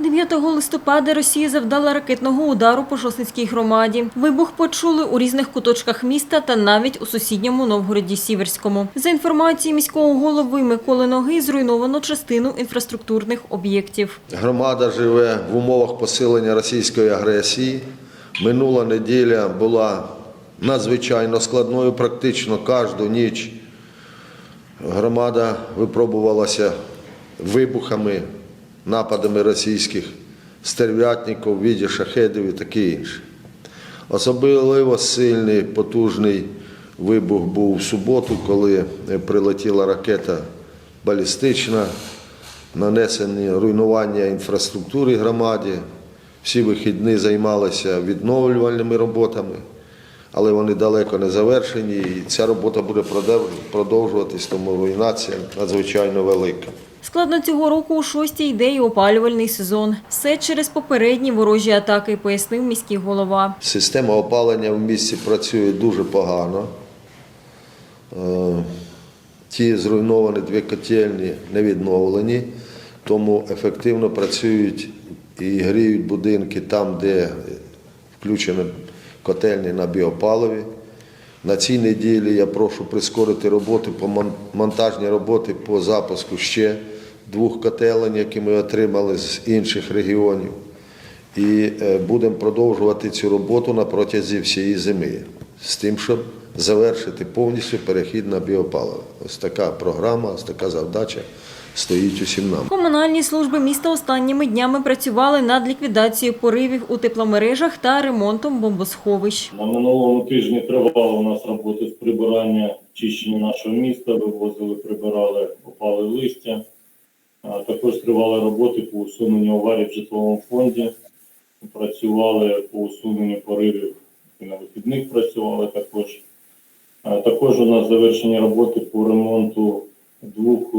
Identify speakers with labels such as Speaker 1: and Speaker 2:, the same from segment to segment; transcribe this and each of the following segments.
Speaker 1: 9 листопада Росія завдала ракетного удару по Шосницькій громаді. Вибух почули у різних куточках міста та навіть у сусідньому Новгороді Сіверському. За інформацією міського голови Миколи Ноги, зруйновано частину інфраструктурних об'єктів.
Speaker 2: Громада живе в умовах посилення російської агресії. Минула неділя була надзвичайно складною. Практично кожну ніч громада випробувалася вибухами, нападами російських стерв'ятників віді шахедів і таке інше. Особливо сильний потужний вибух був в суботу, коли прилетіла ракета балістична, нанесені руйнування інфраструктури громаді. Всі вихідні займалися відновлювальними роботами, але вони далеко не завершені. І ця робота буде продовжуватись, тому руйнація надзвичайно велика.
Speaker 1: Складно цього року у шостій йде і опалювальний сезон. Все через попередні ворожі атаки, пояснив міський голова.
Speaker 2: Система опалення в місті працює дуже погано. Е, Ті зруйновані дві котельні не відновлені, тому ефективно працюють і гріють будинки там, де включені котельні на біопаливі. На цій неділі я прошу прискорити роботи по монтажні роботи по запуску ще двох котелень, які ми отримали з інших регіонів. І е, будемо продовжувати цю роботу на протязі всієї зими, з тим, щоб завершити повністю перехід на біопаливо. Ось така програма, ось така завдача стоїть усім нам.
Speaker 1: Комунальні служби міста останніми днями працювали над ліквідацією поривів у тепломережах та ремонтом бомбосховищ.
Speaker 3: На минулому тижні тривали у нас роботи з прибирання чищення нашого міста, вивозили, прибирали, опали листя. Також тривали роботи по усуненню аварій в житловому фонді. Працювали по усуненню поривів і на вихідних працювали також. Також у нас завершені роботи по ремонту двох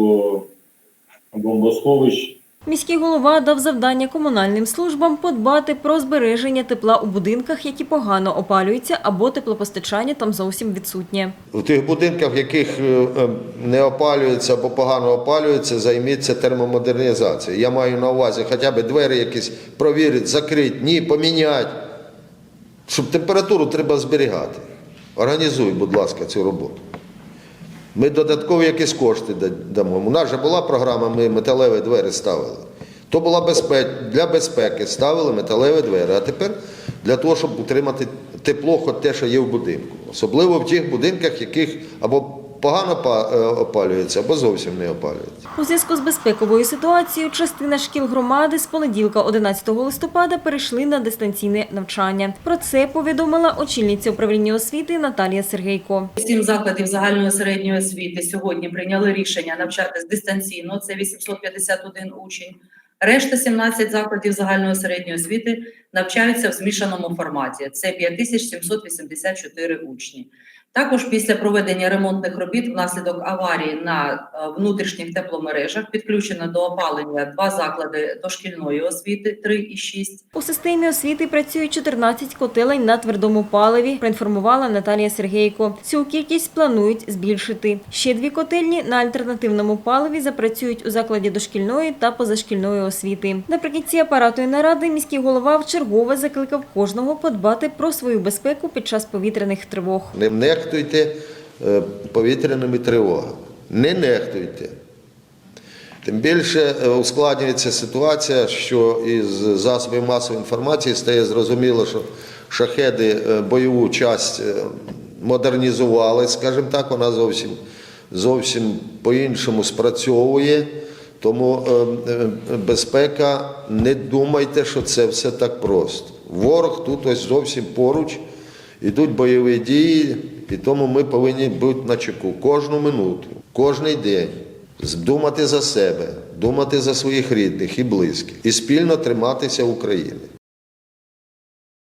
Speaker 3: бомбосховищ
Speaker 1: Міський голова дав завдання комунальним службам подбати про збереження тепла у будинках, які погано опалюються, або теплопостачання там зовсім відсутнє.
Speaker 2: У тих будинках, в яких е, е, не опалюється або погано опалюється, займіться термомодернізацією. Я маю на увазі хоча б двері якісь провірити, закрити, ні, поміняти. Щоб температуру треба зберігати. Організуй, будь ласка, цю роботу. Ми додаткові якісь кошти дамо. У нас же була програма, ми металеві двері ставили. То була безпека, для безпеки ставили металеві двері. А тепер для того, щоб утримати тепло, хоч те, що є в будинку. Особливо в тих будинках, яких або погано е, опалюється, або зовсім не опалюється.
Speaker 1: У зв'язку з безпековою ситуацією частина шкіл громади з понеділка 11 листопада перейшли на дистанційне навчання. Про це повідомила очільниця управління освіти Наталія Сергейко.
Speaker 4: Сім закладів загальної середньої освіти сьогодні прийняли рішення навчатись дистанційно. Це 851 учень. Решта 17 закладів загальної середньої освіти навчаються в змішаному форматі. Це 5784 учні. Також після проведення ремонтних робіт внаслідок аварії на е, внутрішніх тепломережах підключено до опалення два заклади дошкільної освіти 3 і 6.
Speaker 1: У системі освіти працює 14 котелень на твердому паливі, проінформувала Наталія Сергейко. Цю кількість планують збільшити. Ще дві котельні на альтернативному паливі запрацюють у закладі дошкільної та позашкільної освіти. Наприкінці апаратної наради міський голова вчергове закликав кожного подбати про свою безпеку під час повітряних тривог.
Speaker 2: Не нехтуйте е, повітряними тривогами. Не нехтуйте. Тим більше е, ускладнюється ситуація, що із засобів масової інформації стає зрозуміло, що шахеди е, бойову часть модернізували, скажімо так, вона зовсім, зовсім по-іншому спрацьовує. Тому безпека, не думайте, що це все так просто. Ворог тут ось зовсім поруч, ідуть бойові дії, і тому ми повинні бути на чеку кожну минуту, кожний день. Думати за себе, думати за своїх рідних і близьких і спільно триматися України.